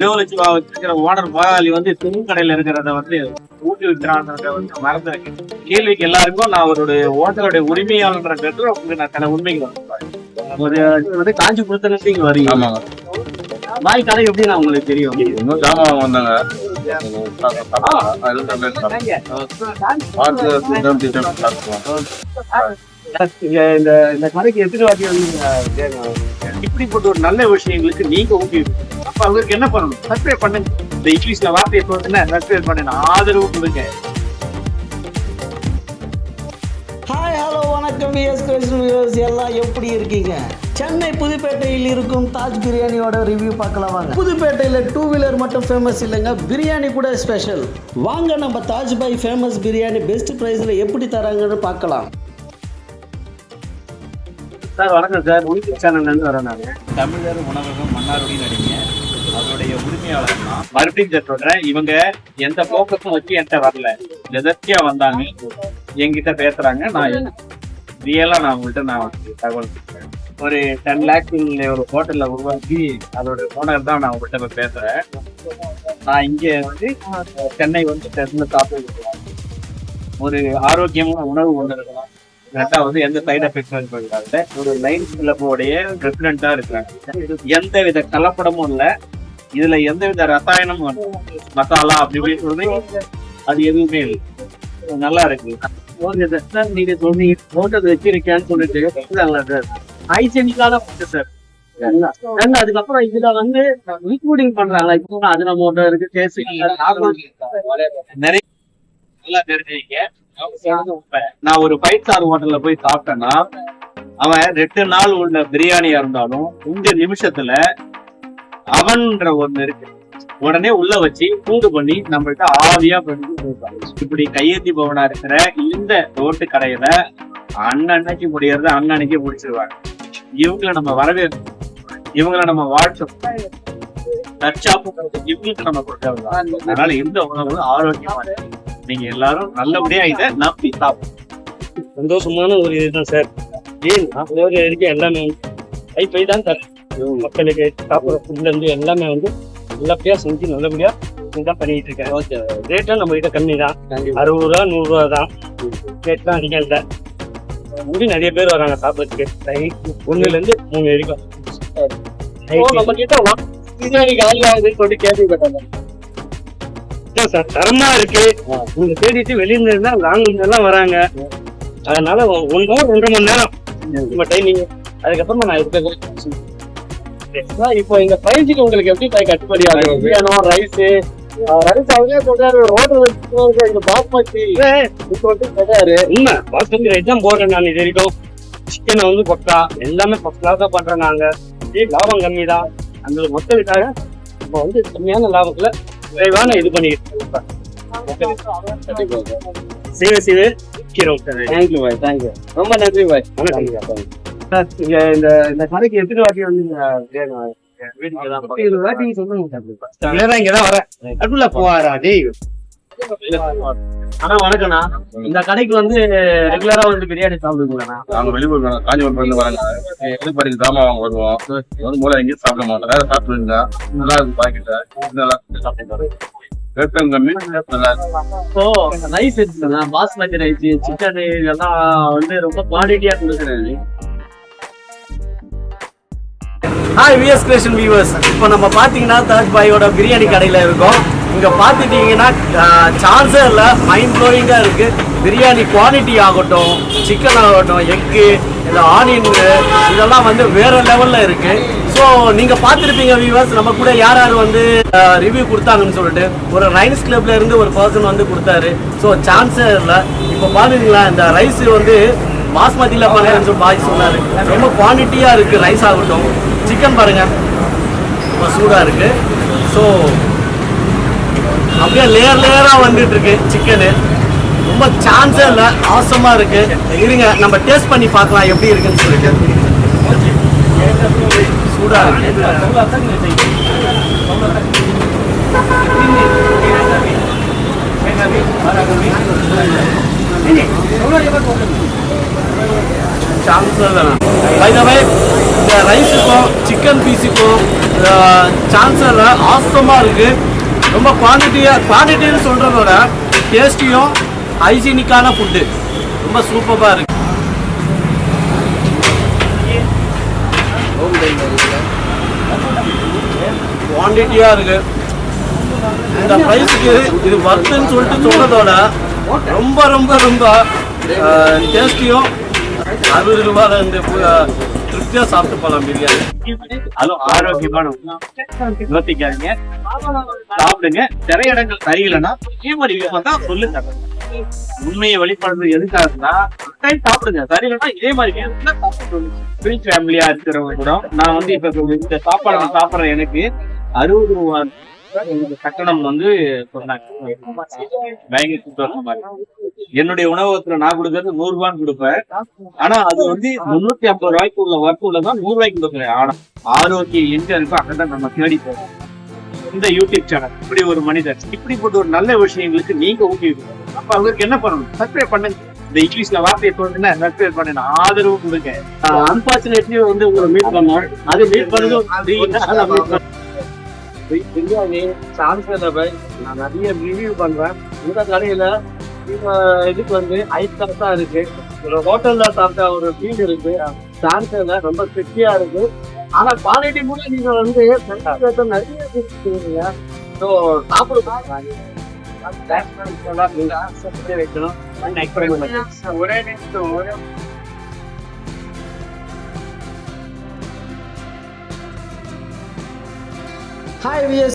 திருவலட்சி வச்சிருக்கிற ஓனர் முதலாளி வந்து இருக்கிறத வந்து ஊட்டி விற்கிறான்றத வந்து மறந்துருக்கு கேள்விக்கு எல்லாருக்கும் நான் அவருடைய ஓட்டருடைய உரிமையாளன்ற பேர்ல உங்களுக்கு நான் சில உண்மைகள். ஒரு வந்து காஞ்சிபுரத்துல இருந்து இங்க வரீங்க. கடை எப்படி நான் உங்களுக்கு தெரியும். இன்னும் ஜாமான் வந்தாங்க. பார்த்து இந்த இந்த கடைக்கு எத்தனை வாட்டி வந்து இப்படிப்பட்ட ஒரு நல்ல விஷயங்களுக்கு நீங்க ஊக்குவிக்கணும் அப்ப அவருக்கு என்ன பண்ணணும்? சப்ஸ்கிரைப் பண்ணுங்க. இந்த இங்கிலீஷ்ல வார்த்தையை சொல்லுங்க சப்ஸ்கிரைப் பண்ணுங்க. ஆதரவு கொடுங்க. ஹாய் ஹலோ வணக்கம் விஎஸ் கிருஷ்ணன் எல்லாம் எப்படி இருக்கீங்க? சென்னை புதுப்பேட்டையில் இருக்கும் தாஜ் பிரியாணியோட ரிவ்யூ பார்க்கலாம் வாங்க. புதுப்பேட்டையில் டூ வீலர் மட்டும் ஃபேமஸ் இல்லைங்க. பிரியாணி கூட ஸ்பெஷல் வாங்க நம்ம தாஜ் பாய் ஃபேமஸ் பிரியாணி பெஸ்ட் ப்ரைஸில் எப்படி தராங்கன்னு பார்க்கலாம். சார் வணக்கம் சார். உயிர் சேனல்லேருந்து வரேன் நான். தமிழர் உணவகம் மன்னாருடைய நடிங்க அவருடைய உரிமையாளர் தான் மறுபடியும் சார் சொல்றேன். இவங்க எந்த போக்கஸும் வச்சு என்கிட்ட வரல. எதர்ச்சியா வந்தாங்க என்கிட்ட பேசுறாங்க. நான் ரியலா நான் உங்கள்கிட்ட நான் தகவல் கொடுக்குறேன் ஒரு டென் லேக்ஸில் ஒரு ஹோட்டலில் உருவாக்கி அதோட ஓனர் தான் நான் உங்கள்கிட்ட இப்ப பேசுகிறேன் நான் இங்கே வந்து சென்னை வந்து டெஸ்ட்ல சாப்பிட்டு ஒரு ஆரோக்கியமான உணவு ஒன்று இருக்கலாம் ரெண்டாவது எந்த சைடு எஃபெக்ட் இருக்காது ஒரு லைன் கிளப்போடைய ரெசிடென்டா இருக்காங்க எந்த வித கலப்படமும் இல்ல. இதுல எந்த வித ரசாயனமும். மசாலா அப்படி இப்படி சொல்றீங்க அது எதுவுமே இல்லை. நல்லா இருக்கு. ஓகே சார் நீங்க சொன்னீங்க ஹோட்டல் வச்சிருக்கேன்னு சொல்லிட்டு ஹைஜெனிக்கான ஃபுட்டு சார் ரெண்டு அதுக்கப்புறம் இதுல வந்து இன்க்ளூடிங் பண்றாங்க. இப்போ அது நம்ம இருக்கு நிறைய நல்லா தெரிஞ்சுக்க நான் ஒரு ஃபைவ் ஸ்டார் ஹோட்டல்ல போய் சாப்பிட்டேன்னா அவன் ரெண்டு நாள் உள்ள பிரியாணியா இருந்தாலும் இந்த நிமிஷத்துல அவன்ற ஒண்ணு இருக்கு. உடனே உள்ள வச்சு கூடு பண்ணி நம்மள்ட்ட ஆவியா பண்ணி கொடுப்பாங்க. இப்படி கையேந்தி பவனா இருக்கிற இந்த ரோட்டு கடையில அன்னன்னைக்கு முடியறத அன்னன்னைக்கு முடிச்சிருவாங்க. இவங்கள நம்ம வரவே இவங்கள நம்ம வாழ்த்தோம். தற்சாப்பு இவங்களுக்கு நம்ம கொடுக்கறது அதனால இந்த உணவு ஆரோக்கியமா இருக்கு. நீங்க எல்லாரும் நல்லபடியா இதை நம்பி சாப்பிடுங்க. சந்தோஷமான ஒரு இதுதான் சார். ஏன்? ஒரு இருக்க எல்லாமே கை பை தான் சார். மக்களுக்கு சாப்பிட்ற ஃபுட்ல இருந்து எல்லாமே வந்து நல்லபடியா செஞ்சு நல்லபடியா தான் பண்ணிட்டு இருக்கேன். ஓகே ரேட்டும் நம்ம கிட்ட கம்மி தான். அறுபது ரூபா நூறு ரூபா தான். ரேட்லாம் அதிகம் இல்லை. நிறைய பேர் வராங்க சாப்பிட்றதுக்கு. ஒண்ணுல இருந்து மூணு வரைக்கும். நம்ம கிட்ட வா- பிரியாணி காலியாகுதுன்னு சொல்லி கேள்விப்பட்டாங்க சார். தரமா இருக்கு. உங்க தேடிட்டு வெளியில இருந்தா லாங்ல எல்லாம் வராங்க. அதனால ஒன் ஹவர் ரெண்டு மணி நேரம். உங்க டைமிங் அதுக்கப்புறமா நான் சார், இப்போ எங்க பயிற்சிக்கு உங்களுக்கு எப்படி கட்டுப்படி ஆகும் பிரியாணோ ரைஸ் ரைஸ் அவரே சொல்றாரு. ஹோட்டல் இந்த பாஸ்மதி. சொல்றாரு உண்மை. பாஸ்மதி ரைஸ் தான் போடுறேன் நான் இது வரைக்கும். சிக்கனை வந்து பக்கா. எல்லாமே ஃபர்ஸ்ட் கிளாஸா பண்றேன் நாங்க. லாபம் கம்மி தான். அந்த மொத்தத்துக்காக நம்ம வந்து கம்மியான லாபத்துல விரைவான இது பண்ணிக்கிட்டு சிவ சிவ விற்கிறோம் சார் தேங்க்யூ பாய் தேங்க்யூ ரொம்ப நன்றி பாய் சார் இந்த இந்த கடைக்கு எத்தனை வாட்டி வந்து வீட்டுக்கு வாட்டி சொல்லுங்க இங்கதான் வரேன். அதுக்குள்ள போவாரா? டேய். அண்ணா வணக்கம்ண்ணா. இந்த கடைக்கு வந்து ரெகுலரா வந்து பிரியாணி சாப்பிடுவீங்களாண்ணா? நாங்க வெளியூர். காஞ்சிபுரத்துல இருந்து வராங்க. எதிர்பார்த்து ஜாமான் வாங்க வருவோம். ஒரு மூலம் எங்கேயும் சாப்பிட மாட்டோம் வேற சாப்பிடுங்க நல்லா இருக்கு பாக்கெட்ட. நல்லா கம்மி. ரைஸ் இருக்குண்ணா பாஸ்மதி ரைஸ் சிக்கன் இதெல்லாம் வந்து ரொம்ப குவாலிட்டியா கொடுக்குறாரு. ஹாய் விஎஸ் கிரியேஷன் வியூவர்ஸ் இப்போ நம்ம பார்த்தீங்கன்னா தாஜ் பாயோட பிரியாணி கடையில் இருக்கோம். இங்கே பார்த்துட்டிங்கன்னா சான்ஸே இல்லை மைண்ட் ப்ளோயிங்காக இருக்குது பிரியாணி குவாலிட்டி ஆகட்டும் சிக்கன் ஆகட்டும் எக்கு இல்லை ஆனியன் இதெல்லாம் வந்து வேற லெவலில் இருக்குது ஸோ நீங்கள் பார்த்துருப்பீங்க வியூவர்ஸ் நம்ம கூட யார் யார் வந்து ரிவ்யூ கொடுத்தாங்கன்னு சொல்லிட்டு ஒரு ரைஸ் கிளப்ல இருந்து ஒரு பர்சன் வந்து கொடுத்தாரு. ஸோ சான்ஸே இல்லை இப்போ பார்த்துட்டீங்களா இந்த ரைஸ் வந்து பாஸ்மதியில் பண்ணுறேன்னு சொல்லி பாய் சொன்னார். ரொம்ப குவான்டிட்டியாக இருக்குது ரைஸ் ஆகட்டும். சிக்கன் பாருங்க ரொம்ப சூடாக இருக்கு. ஸோ அப்படியே லேயர் லேயராக வந்துட்டு இருக்கு சிக்கனு ரொம்ப சான்ஸே இல்லை ஆசமாக இருக்கு. இருங்க நம்ம டேஸ்ட் பண்ணி பார்க்கலாம் எப்படி இருக்குன்னு சொல்லிட்டு. சூடா இருக்கு. சான்ஸ் பை த இந்த ரைஸுக்கும் சிக்கன் பீஸுக்கும் சான்சர் ஆசமாக இருக்குது ரொம்ப குவான்டிட்டியாக குவான்டிட்டின்னு சொல்கிறத விட டேஸ்டியும் ஹைஜீனிக்கான ஃபுட்டு ரொம்ப சூப்பராக இருக்குது குவான்டிட்டியாக இருக்குது இந்த ப்ரைஸுக்கு இது வர்த்துன்னு சொல்லிட்டு சொல்கிறதோட ரொம்ப ரொம்ப ரொம்ப டேஸ்டியும் அறுபது ரூபாயிலேருந்து திருப்தியா சாப்பிட்டு போலாம் பிரியாணி. அதுவும் ஆரோக்கியமான யோசிக்காதீங்க சாப்பிடுங்க. நிறைய இடங்கள் சரியில்லைன்னா மாதிரி விஷயம் வந்தா சொல்லுங்க உண்மையை வெளிப்படுறது எதுக்காகனா டைம் சாப்பிடுங்க. சரியில்லைன்னா இதே மாதிரி ஃப்ரீ ஃபேமிலியா இருக்கிறவங்க கூட. நான் வந்து இப்ப இந்த சாப்பாடு நான் சாப்பிடுற எனக்கு அறுபது ரூபா கட்டணம் வந்து சொன்னாங்க. பயங்கர சந்தோஷமா என்னுடைய உணவகத்துல நான் கொடுக்கறது நூறு ரூபான்னு கொடுப்பேன். ஆனா அது வந்து முன்னூத்தி ஐம்பது ரூபாய்க்கு உள்ள ஒர்க் உள்ளதான் நூறு ரூபாய்க்கு கொடுக்குறேன். ஆனா ஆரோக்கியம் எங்க இருக்கோ அங்கதான் நம்ம தேடி போறோம். இந்த யூடியூப் சேனல் இப்படி ஒரு மனிதர் இப்படிப்பட்ட ஒரு நல்ல விஷயங்களுக்கு நீங்க ஊக்குவிக்கணும். அப்ப அவருக்கு என்ன பண்ணணும்? சப்ஸ்கிரைப் பண்ணுங்க. இந்த இங்கிலீஷ்ல வார்த்தையை சொல்லுங்க சப்ஸ்கிரைப் பண்ணுங்க ஆதரவு கொடுங்க. அன்பார்ச்சுனேட்லி வந்து உங்களை மீட் பண்ணோம். அது மீட் பண்ணதும் பிரியாணி சான்சர் நான் நிறைய ரிவ்யூ பண்றேன். இந்த கடையில இதுக்கு வந்து ஐட்டம் தான் இருக்கு. ஒரு ஹோட்டல்ல சாப்பிட்ட ஒரு ஃபீல் இருக்கு. சாம்சங்ல ரொம்ப திருப்தியா இருக்கு. ஆனா குவாலிட்டி கூட நீங்க வந்து நிறைய கொடுத்துருக்கீங்க ஸோ சாப்பிட வைக்கணும். ஒரே நிமிஷம் ஒரே ஹாய் விஎஸ்